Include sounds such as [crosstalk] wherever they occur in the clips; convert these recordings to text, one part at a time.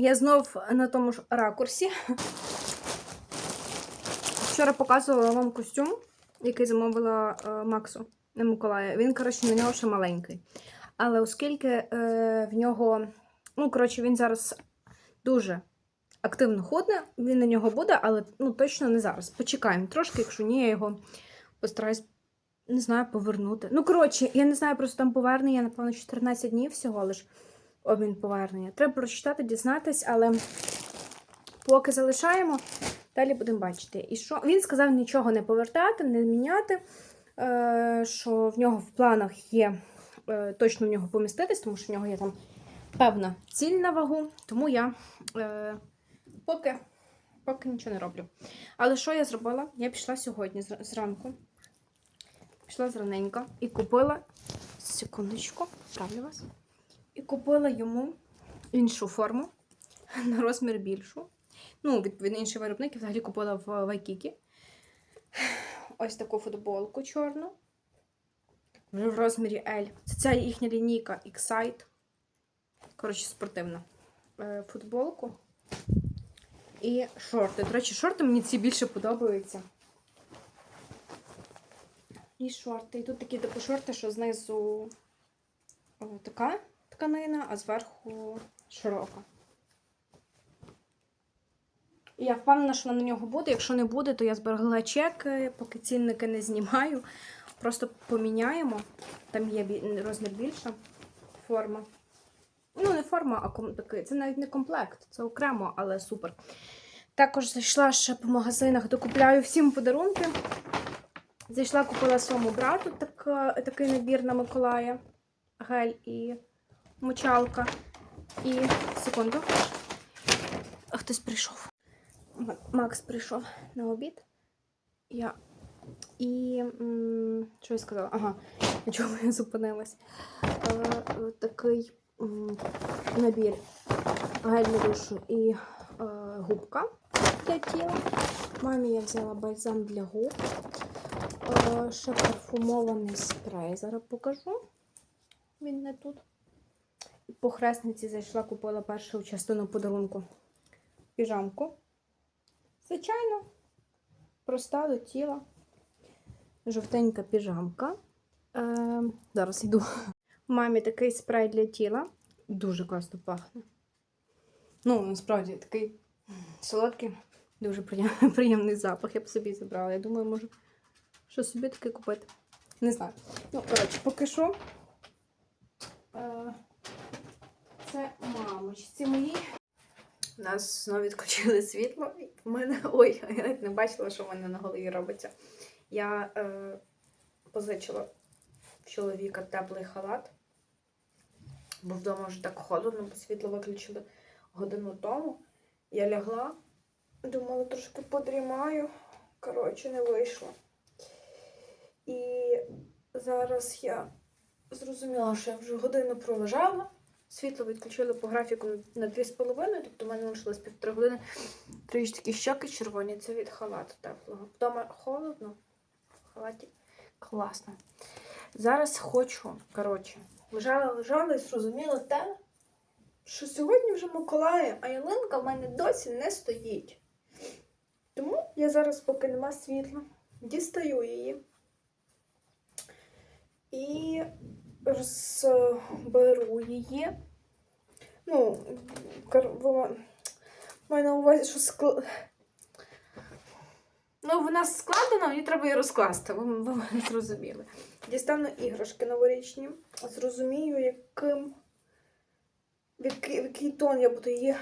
Я знов на тому ж ракурсі. Вчора показувала вам костюм, який замовила е, Максу на Миколая. Він, коротше, на нього ще маленький. Але оскільки е, в нього, ну, коротше, він зараз дуже активно ходне, він на нього буде, але ну, точно не зараз. Почекаємо трошки, якщо ні, я його постараюсь, не знаю, повернути. Ну, коротше, я не знаю, просто там повернення, напевно, 14 днів всього лиш обмін повернення. Треба прочитати, дізнатись, але поки залишаємо, далі будемо бачити. І що він сказав нічого не повертати, не міняти. Е, що в нього в планах є е, точно в нього поміститись, тому що в нього є там певна ціль на вагу. Тому я е, поки, поки нічого не роблю. Але що я зробила? Я пішла сьогодні зранку. Пішла зраненько і купила. Секундочку, правлю вас. І купила йому іншу форму на розмір більшу. Ну, відповідно, інший виробник я взагалі купила в Вайкікі. Ось таку футболку чорну. Вже в розмірі L. Це ця їхня лінійка Excite. Коротше, спортивна. Е, Футболку. І шорти. До речі, шорти мені ці більше подобаються. І шорти. І тут такі типу шорти, що знизу о, така тканина, а зверху широка. Я впевнена, що вона на нього буде. Якщо не буде, то я зберегла чеки, поки цінники не знімаю. Просто поміняємо. Там є розмір більша форма. Ну, не форма, а ком-. Це навіть не комплект, це окремо, але супер. Також зайшла ще по магазинах, докупляю всім подарунки. Зайшла, купила своєму брату так, такий набір на Миколая. Гель і мочалка. І секунду. Хтось прийшов. Макс прийшов на обід. Я. І. Що я сказала? Ага, на чому я зупинилась. Е, такий м, набір гель душу і е, губка для тіла. Мамі я взяла бальзам для губ. Е, ще парфумований спрей. Зараз покажу. Він не тут. По хресниці зайшла, купила першу частину подарунку піжамку. Звичайно, проста до тіла. Жовтенька піжамка. Е, зараз йду. Мамі такий спрей для тіла. Дуже класно пахне. Ну, насправді такий солодкий, дуже приємний, [laughs] запах. Я б собі забрала. Я думаю, може, що собі таке купити. Не знаю. Ну, коротше, поки що. Е, це мамочці моїй. У нас знову відключили світло. В мене. Ой, я навіть не бачила, що в мене на голові робиться. Я е, позичила в чоловіка теплий халат. Бо вдома вже так холодно, бо світло виключили годину тому. Я лягла, думала, трошки подрімаю. Коротше, не вийшло. І зараз я зрозуміла, що я вже годину пролежала. Світло відключили по графіку на 2,5, тобто в мене лишилось півтори години. Трішки щоки червоні, це від халату теплого. Вдома холодно, в халаті класно. Зараз хочу, коротше, лежала, лежала і зрозуміла те, що сьогодні вже Миколаїв, а ялинка в мене досі не стоїть. Тому я зараз, поки нема світла, дістаю її. І розберу її. Ну, маю на увазі, що скл... Ну, вона складена, мені треба її розкласти, ви мене зрозуміли. Дістану іграшки новорічні. Зрозумію, яким, в який, в який тон я буду її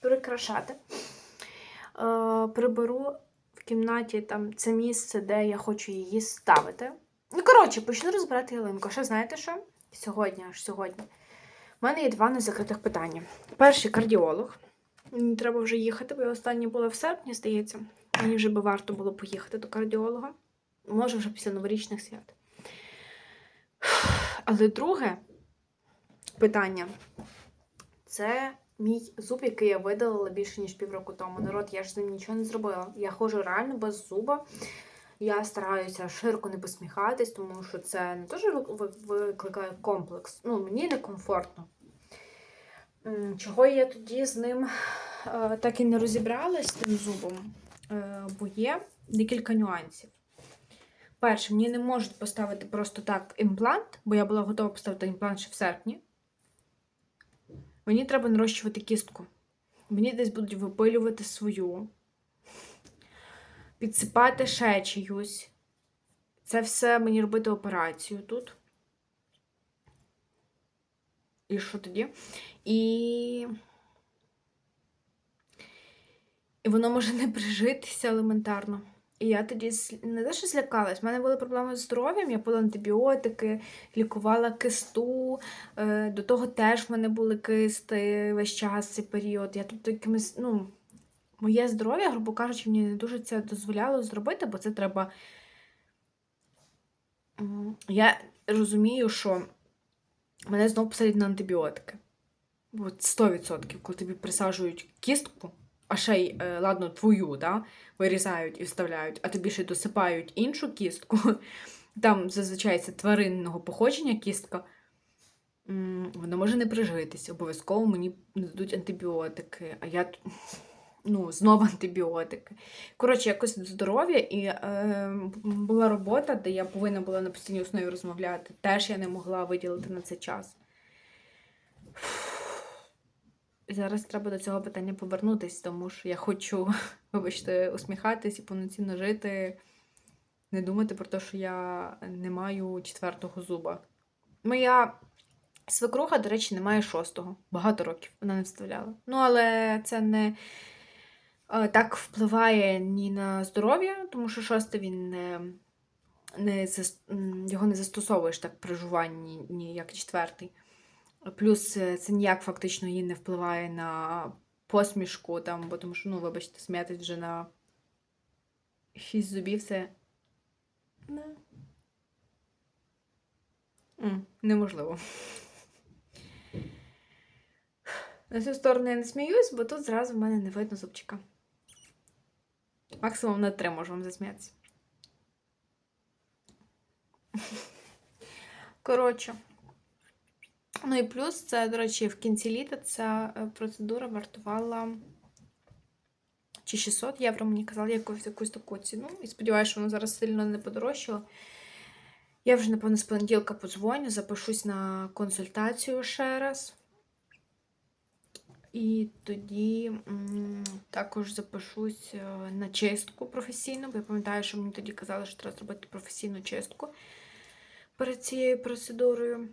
прикрашати. Е, приберу в кімнаті там це місце, де я хочу її ставити. Ну, коротше, почну розбирати ялинку. Ще знаєте що? Сьогодні, аж сьогодні. У мене є два незакритих питання. Перший кардіолог. Мені треба вже їхати, бо я останнє була в серпні, здається. Мені вже би варто було поїхати до кардіолога. Може, вже після новорічних свят. Але друге питання це мій зуб, який я видалила більше, ніж півроку тому. Народ, я ж з ним нічого не зробила. Я ходжу реально без зуба. Я стараюся широко не посміхатись, тому що це не ви- викликає комплекс. Ну, мені некомфортно. Чого я тоді з ним е, так і не розібралась з тим зубом? Е, бо є декілька нюансів. Перше, мені не можуть поставити просто так імплант, бо я була готова поставити імплант ще в серпні. Мені треба нарощувати кістку. Мені десь будуть випилювати свою, підсипати ще чиюсь. Це все мені робити операцію тут. І що тоді? І. І воно може не прижитися елементарно. І я тоді не те, що злякалась, в мене були проблеми з здоров'ям, я пила антибіотики, лікувала кисту. Е, до того теж в мене були кисти весь час цей період. Я тобто якимось, ну, моє здоров'я, грубо кажучи, мені не дуже це дозволяло зробити, бо це треба. Я розумію, що мене знову посадять на антибіотики. От 100%, коли тобі присаджують кістку, а ще й, е, ладно, твою, да, вирізають і вставляють, а тобі ще досипають іншу кістку. [laughs] Там зазвичай це тваринного походження кістка. Вона може не прижитися. Обов'язково мені дадуть антибіотики, а я ну, знову [laughs] антибіотики. Коротше, якось здоров'я і е, була робота, де я повинна була на постійній основі розмовляти. Теж я не могла виділити на це час. Зараз треба до цього питання повернутись, тому що я хочу, [laughs] вибачте, усміхатись і повноцінно жити, не думати про те, що я не маю четвертого зуба. Моя свекруха, до речі, не має шостого. Багато років вона не вставляла. Ну, але це не так впливає ні на здоров'я, тому що шостий він не, не його не застосовуєш так при жуванні, ні як четвертий. Плюс е, це ніяк фактично її не впливає на посмішку, там, бо тому що, ну, вибачте, сміятись вже на шість зубів це. Не. Неможливо. На цю сторону я не сміюсь, бо тут зразу в мене не видно зубчика. Максимум на три можу вам засміятися. Коротше. Ну і плюс, це, до речі, в кінці літа ця е, процедура вартувала чи 600 євро, мені казали, якусь, якусь таку ціну. І сподіваюся, що воно зараз сильно не подорожчало. Я вже, напевно, з понеділка подзвоню, запишусь на консультацію ще раз. І тоді також запишусь е, на чистку професійну, бо я пам'ятаю, що мені тоді казали, що треба зробити професійну чистку перед цією процедурою.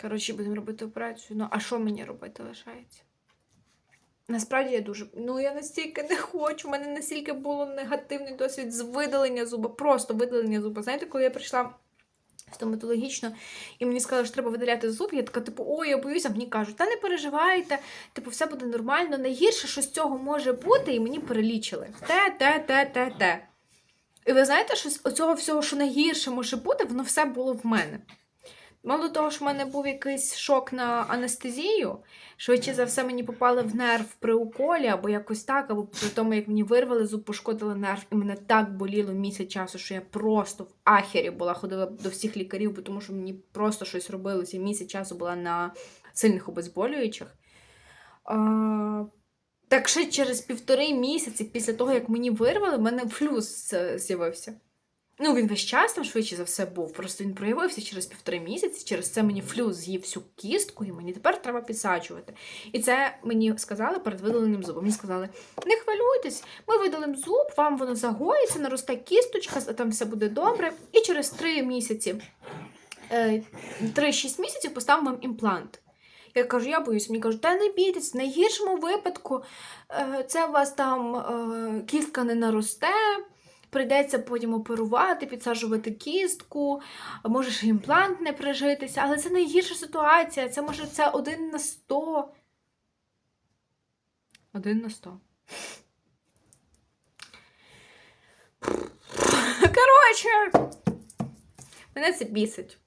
Коротше, будемо робити операцію. Ну, а що мені робити лишається? Насправді я дуже. Ну, я настільки не хочу. У мене настільки було негативний досвід з видалення зуба, просто видалення зуба. Знаєте, коли я прийшла стоматологічно, і мені сказали, що треба видаляти зуб, я така, типу, ой, я боюся, мені кажуть, та не переживайте, типу, все буде нормально. Найгірше, що з цього може бути, і мені перелічили. Те, те, те, те, те. І ви знаєте, що з цього всього, що найгірше може бути, воно все було в мене. Мало того, що в мене був якийсь шок на анестезію, швидше за все мені попали в нерв при уколі, або якось так, або при тому, як мені вирвали зуб, пошкодили нерв, і мене так боліло місяць часу, що я просто в ахері була, ходила до всіх лікарів, бо тому що мені просто щось робилося. Місяць часу була на сильних обезболюючих. А, так ще через півтори місяці після того, як мені вирвали, в мене флюс з'явився. Ну, він весь час там швидше за все був. Просто він проявився через півтори місяці. Через це мені флюс з'їв всю кістку, і мені тепер треба підсаджувати. І це мені сказали перед видаленням зуба. Мені сказали: не хвилюйтесь, ми видалимо зуб, вам воно загоїться, наросте кісточка, там все буде добре. І через три місяці, е, 3-6 місяців поставимо вам імплант. Я кажу, я боюсь, мені кажуть, та не бійтесь, в найгіршому випадку е, це у вас там е, кістка не наросте. Прийдеться потім оперувати, підсаджувати кістку, а може ще імплант не прижитися, але це найгірша ситуація. Це може це один на сто. Один на сто. Коротше, мене це бісить.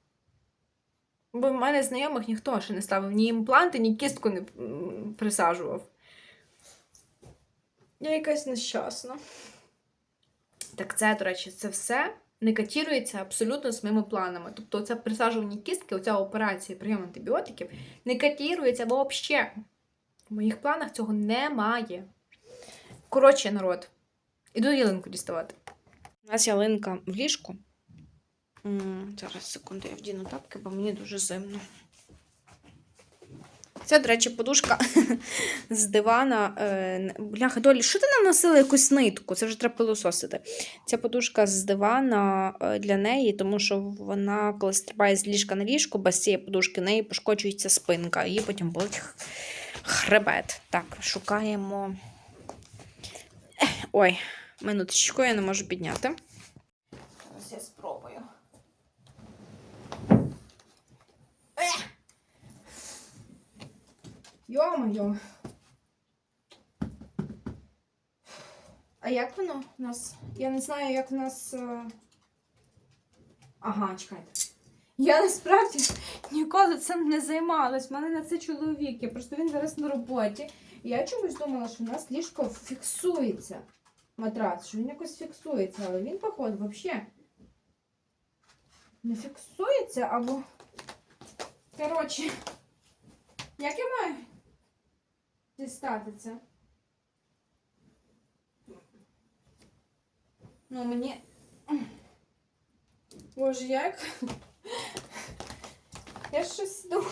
Бо в мене знайомих ніхто ще не ставив ні імпланти, ні кістку не присаджував. Я якась нещасна. Так це, до речі, це все не катірується абсолютно з моїми планами. Тобто, це присаджування кістки, оця операція прийом антибіотиків не катірується взагалі. В моїх планах цього немає. Коротше, народ, іду ялинку діставати. У нас ялинка в ліжку. Зараз секунду, я вдіну тапки, бо мені дуже зимно. Це, до речі, подушка [laughs] з дивана. Е, Бляха, Долі, що ти наносила якусь нитку? Це вже треба пилососити. Ця подушка з дивана е, для неї, тому що вона, коли стрибає з ліжка на ліжко, без цієї подушки, в неї пошкоджується спинка, і потім болить хребет. Так, шукаємо. Ой, минуточку, я не можу підняти. Зараз я спробую. Ех! Йо-моє. А як воно у нас? Я не знаю, як у нас. е, Ага, чекайте. Я насправді ніколи цим не займалась. У мене на це чоловік. Я просто він зараз на роботі. І я чомусь думала, що у нас ліжко фіксується. Матрац, що він якось фіксується, але він, походу, взагалі не фіксується або. Коротше, як я маю дістати це? Ну, мені. Боже, як? Я щось думаю.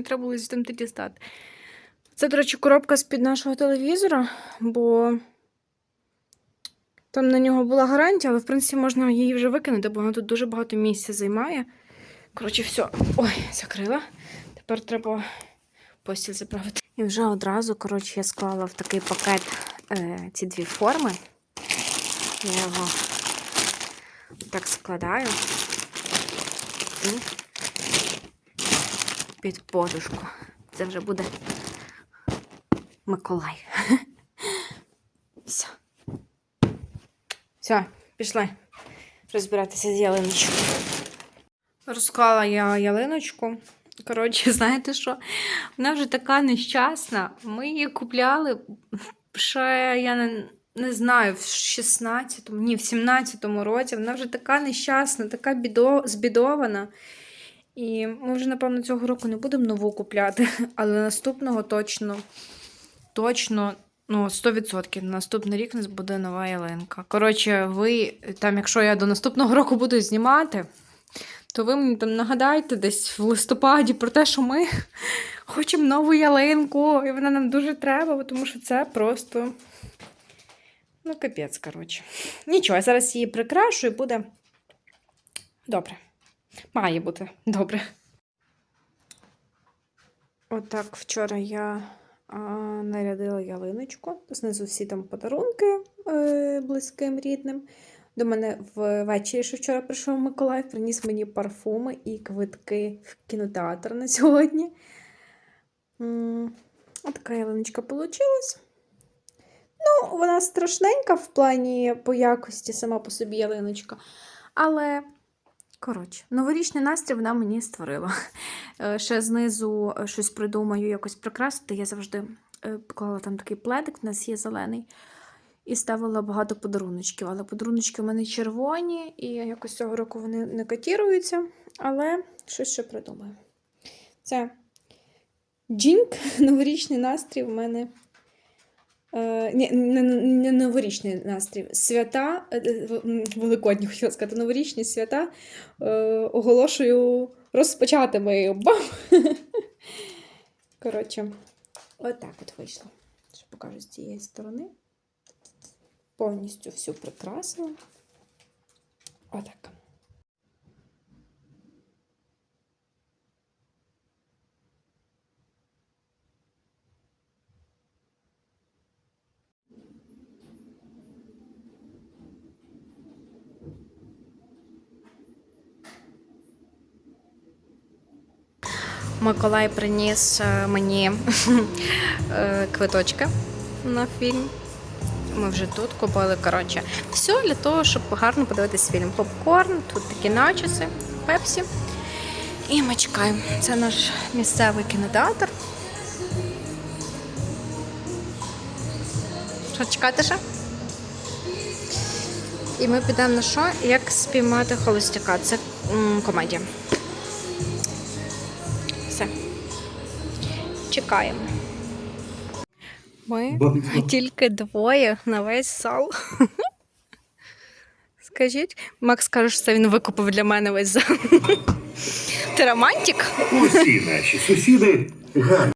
Мені треба було звідти дістати. Це, до речі, коробка з-під нашого телевізора, бо там на нього була гарантія, але в принципі можна її вже викинути, бо вона тут дуже багато місця займає. Коротше, все. Ой, закрила. Тепер треба постіль заправити. І вже одразу, коротше, я склала в такий пакет е, ці дві форми. Я його так складаю. Під подушку. Це вже буде Миколай. [laughs] Все. Все, пішли розбиратися з ялиночкою. Розклала я ялиночку. Коротше, [laughs] знаєте що? Вона вже така нещасна. Ми її купляли ще, я не, не знаю, в 16-му, ні, в 17-му році. Вона вже така нещасна, така бідо, збідована. І ми вже, напевно, цього року не будемо нову купляти, [laughs] але наступного точно, точно, ну, 100% на наступний рік у нас буде нова ялинка. Коротше, ви там, якщо я до наступного року буду знімати, то ви мені там нагадайте десь в листопаді про те, що ми [laughs] хочемо нову ялинку, і вона нам дуже треба, тому що це просто. Ну, капець, коротше. Нічого, я зараз її прикрашу і буде добре. Має бути добре. Отак вчора я а, нарядила ялиночку. Знизу всі там подарунки е, близьким рідним. До мене ввечері, що вчора прийшов Миколай, приніс мені парфуми і квитки в кінотеатр на сьогодні. М, Отака ялиночка вийшла. Ну, вона страшненька в плані по якості сама по собі ялиночка. Але, коротше, новорічний настрій вона мені створила. Е, Ще знизу е, щось придумаю, якось прикрасити. Я завжди е, поклала там такий пледик, в нас є зелений. І ставила багато подаруночків. Але подаруночки в мене червоні, і якось цього року вони не котіруються. Але щось ще придумаю. Це джінк, [laughs] новорічний настрій в мене. Е, не, не новорічний настрій. Свята, е, е, великодні, хотіла сказати, новорічні свята е, оголошую розпочатими. Бам! [laughs] Коротше, отак от вийшло. Ще покажу з цієї сторони. Повністю всю прикрасила. Отак. Миколай приніс е, мені [laughs] е, квиточки на фільм. Ми вже тут купили. Коротше, все для того, щоб гарно подивитись фільм. Попкорн, тут такі начоси, пепсі. І ми чекаємо. Це наш місцевий кінотеатр. Що, чекати ще? І ми підемо на що? Як спіймати холостяка. Це м, комедія. Чекаємо. Ми тільки двоє на весь зал. [laughs] Скажіть, Макс каже, що це він викупив для мене весь зал. [laughs] Ти романтик? Усі наші сусіди гарні.